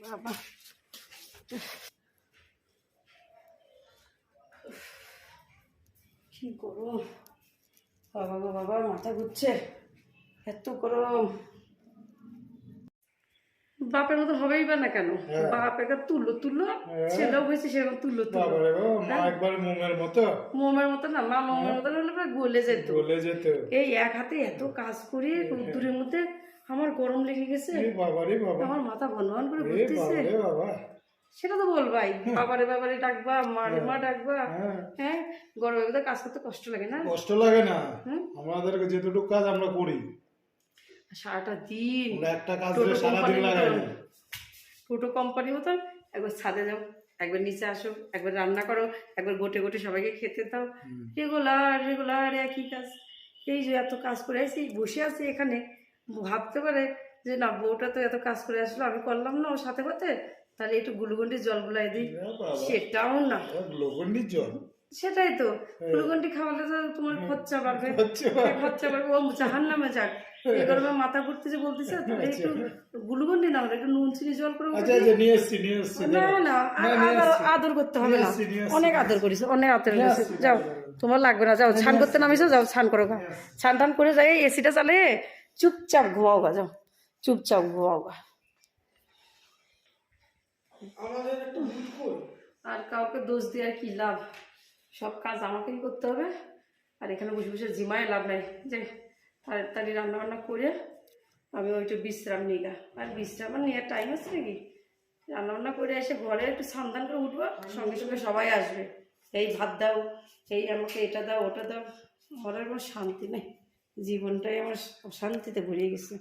বাবা। কি গরম। বাবা গো বাবা মাথা ঘুরছে। এত গরম। বাপের মতো হবেই বা না কেন? হ্যাঁ। বাপ একটা তুললো তুললো হ্যাঁ। ছেলেও হয়েছে সেরকম তুললো তুললো মা একবার মোমের মতো। মোমের মতো না মা মোমের মতো হলে গলে যেত। চলে যেত। এই এক হাতে এত কাজ করি রোদ্দুরের মধ্যে আমার গরম লেগে গেছে। বাবা আমার মাথা ভন ভন করে ঘুরতেছে। সেটা তো বলবাই। বাবারে বাবারে ডাকবা মারে মা ডাকবা। হ্যাঁ। হ্যাঁ গরমের মধ্যে কাজ করতে কষ্ট লাগে না। কষ্ট লাগে না? আমাদেরকে যেটুকু কাজ আমরা করি। সারাটা দিন একটা কাজ করে সারাদিন কোম্পানির লাগাই মতন। না টোটো কোম্পানির মতন। একবার ছাদে যাও একবার নিচে আসো একবার রান্না করো একবার গোটে গোটে সবাইকে খেতে দাও। রেগুলার রেগুলার একই কাজ। এই যে এত কাজ করে আসি বসে আছি এখানে। ভাবতে পারে যে না বউটা তো এত কাজ করে আসলো আমি করলাম না ওর সাথে সাথে তাহলে একটু গুলুগুন্ডির জল গুলাই দিই। সেটাও না। লবণির জল? সেটাই তো। গুলুগুন্ডি খাওয়ালে তো তোমার খরচা বাড়বে। খরচা বাড়বে। ও জাহান নামে যাক এই গরমে মাথা ঘুরতেছে বলতেছে তাহলে একটু গুলুগুন্ডি না একটু নুন চিনি জল করে আচ্ছা আচ্ছা না না আর আদর করতে হবে না। অনেক আদর করিস অনেক আদর করিস। যাও তোমার লাগবে না যাও স্নান করতে নামিছো যাও স্নান করো স্নান টান করে যাই এসিটা চালিয়ে। চুপচাপ ঘুমাও গা যাও। চুপচাপ ঘুমাও গা। আমাদের একটা আর কাউকে দোষ দিয়ে আর কি লাভ? সব কাজ আমাকেই করতে হবে। আর এখানে বসে বসে জিমায় লাভ নাই। যে তাড়াতাড়ি রান্না বান্না করে আমি ওইটা বিশ্রাম নিই গা। আর বিশ্রাম আর নেওয়ার টাইম আছে নাকি? রান্নাবান্না করে এসে ঘরে একটু সাবধান করে উঠবো সঙ্গে সঙ্গে সবাই আসবে। এই ভাত দাও এই আমাকে এটা দাও ওটা দাও। আর কোনো শান্তি নেই। জীবনটাই আমার শান্তিতে ভরিয়ে গেছে।